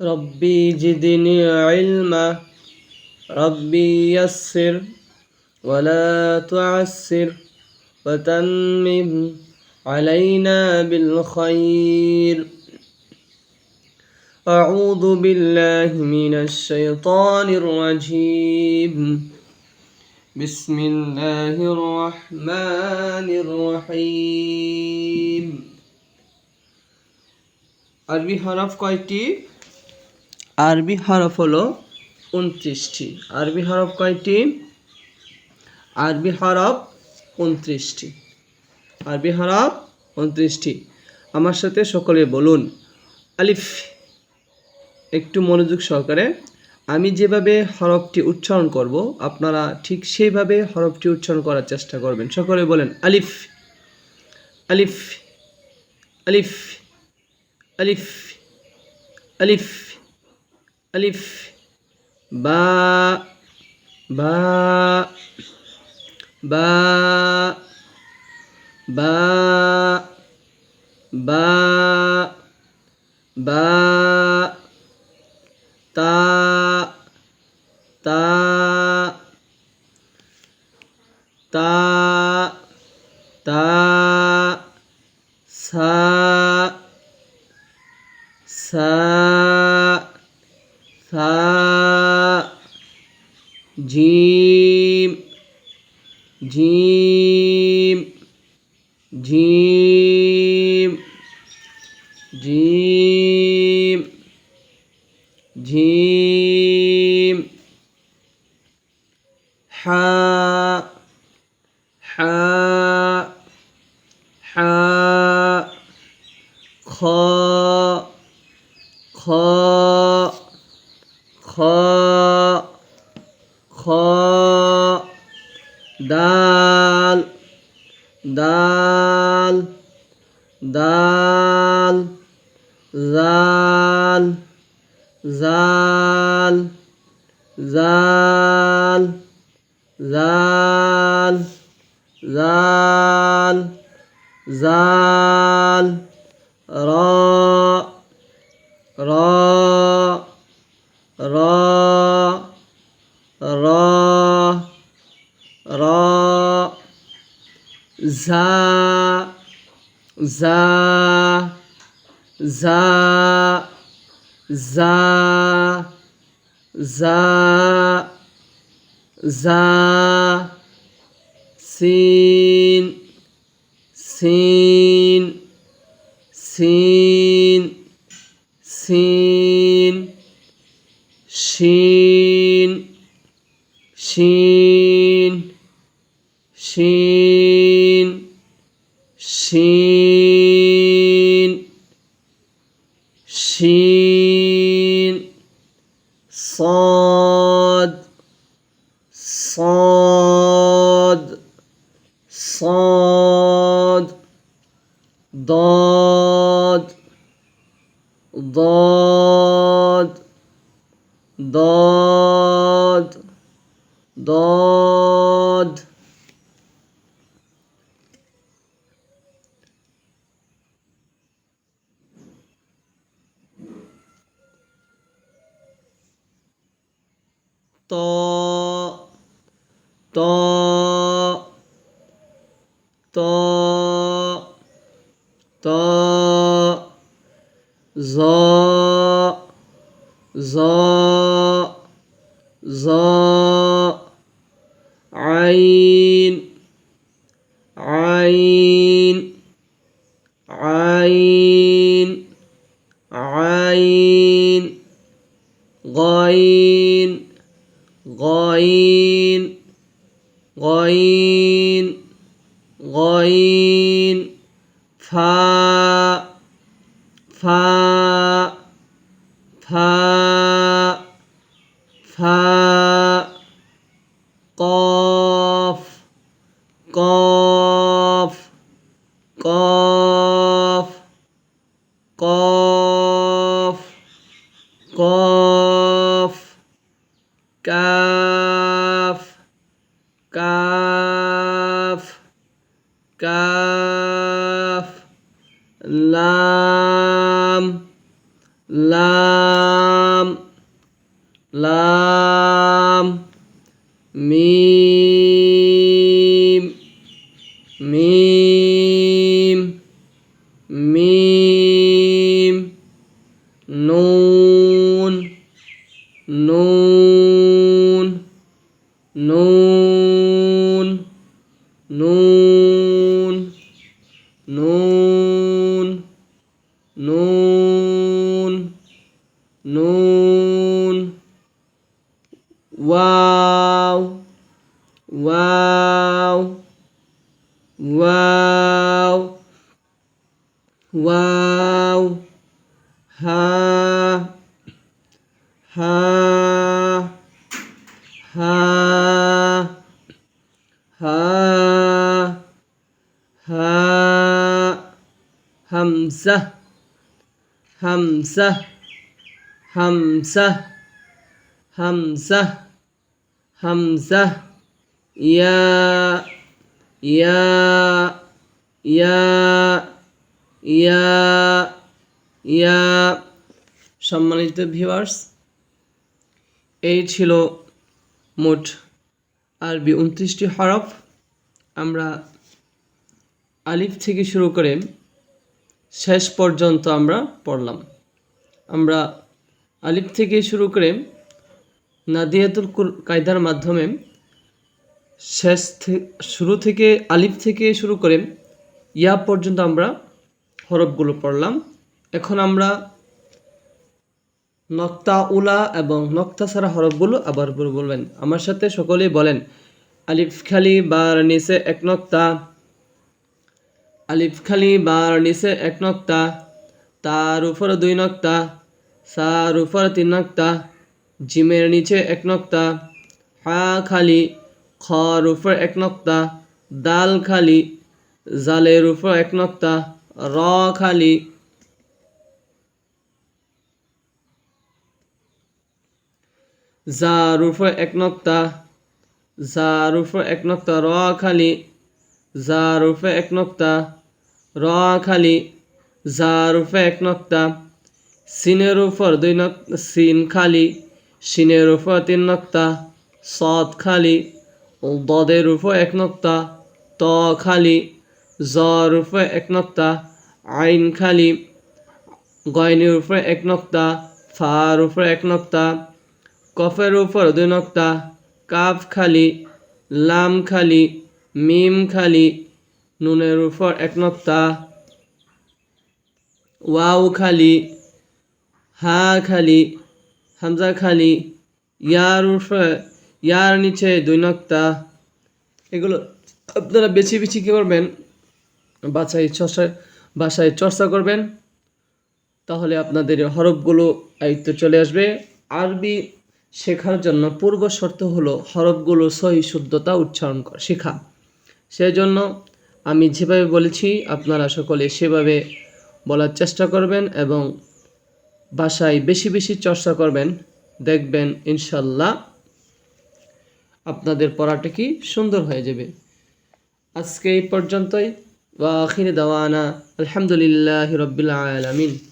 ربي زدني علما ربي يسر ولا تعسر وتمم علينا بالخير أعوذ بالله من الشيطان الرجيم بسم الله الرحمن الرحيم আরবি হরফ কয়টি আরবি হরফ হলো উনত্রিশটি। আরবি হরফ কয়টি? আরবি হরফ উনত্রিশটি। আরবি হরফ উনত্রিশটি। আমার সাথে সকলে বলুন, আলিফ, একটু মনোযোগ সহকারে। আমি যেভাবে হরফটি উচ্চারণ করব, আপনারা ঠিক সেইভাবে হরফটি উচ্চারণ করার চেষ্টা করবেন। সকলে বলেন, আলিফ আলিফ আলিফ আলিফ আলিফ। আলিফ বা বা বা বা বা বা তা তা তা তা সা সা সা জিম জিম জিম জিম জিম। হা হা হা খ খ খ খ দাল দাল দাল জাল জাল জাল জাল জাল জাল র র র র র ঝা ঝা ঝা ঝা ঝা ঝা সিন সিন সিন সিন শিন শিন শিন শিন صاد صاد صاد ضاد ضاد ضاد ضاد ত ত ত জ জ জ আইন غين غين فا فا فا فا قاف قاف قاف লাম লাম লাম মিম মিম মিম নুন নুন নুন নুন নুন নুন নুন ওয়াও ওয়াও ওয়াও ওয়াও হা হা হা হা হা হামসা হামসা হামসা হামসা হামসা yeah yeah yeah yeah yeah সম্মানিত ভিউয়ার্স এই ছিল মোট আরবি উনত্রিশটি হরফ। আমরা আলিফ থেকে শুরু করে শেষ পর্যন্ত আমরা পড়লাম। আমরা আলিফ থেকে শুরু করে নাদিয়াতুল কায়দার মাধ্যমে শেষ শুরু থেকে আলিফ থেকে শুরু করে ইয়া পর্যন্ত আমরা হরফগুলো পড়লাম। এখন আমরা নক্তা উলা এবং নক্তা ছাড়া হরফগুলো আবার বলবেন। আমার সাথে সকলেই বলেন, আলিফ খালি বার নিচে এক নক্তা। আলিফ খালি বার নিচে এক নক্তা, তার উপর দুই নক্তা, সার উপর তিন নক্তা, জিমের নিচে এক নক্তা, হা খালি, খর উপর এক নক্তা, দাল খালি, জালের উপর এক নক্তা, র খালি। জার উপর এক নক্তা, জার উপর এক নক্তা, র খালি, জার উপর এক নক্তা খালি জার উপর এক নক্তা, সিনের উপর দুই নক, সিন খালি, সিনের উপর তিন নক্তা, সদ খালি, দদের উপর এক নক্তা, ত খালি জর উপর এক নক্তা, আইন খালি, গয়নের উপর এক নক্তা, ফার উপর এক নক্তা, কফের উপর দুই নক্তা, কাফ খালি, লাম খালি, মিম খালি নুনের উপর এক নক্তা ওয়াও খালি, হা খালি, হামজা খালি, ইয়ার উপরে ইয়ার নিচে দুই নক্তা এগুলো আপনারা বেছে বেছে কী করবেন? বাছাই চর্চা বাসায় চর্চা করবেন। তাহলে আপনাদের হরফগুলো আয়ত্ত চলে আসবে। আরবি শেখার জন্য পূর্ব শর্ত হলো হরফগুলো সহি শুদ্ধতা উচ্চারণ শেখা। সেই জন্য আমি যেভাবে বলেছি, আপনারা সকলে সেভাবে বলার চেষ্টা করবেন এবং বাসায় বেশি বেশি চর্চা করবেন। দেখবেন ইনশাল্লাহ আপনাদের পড়াটা কি সুন্দর হয়ে যাবে। আজকে এই পর্যন্তই। ওয়া আখির দাওয়ানা আলহামদুলিল্লাহ রব্বিল আলামিন।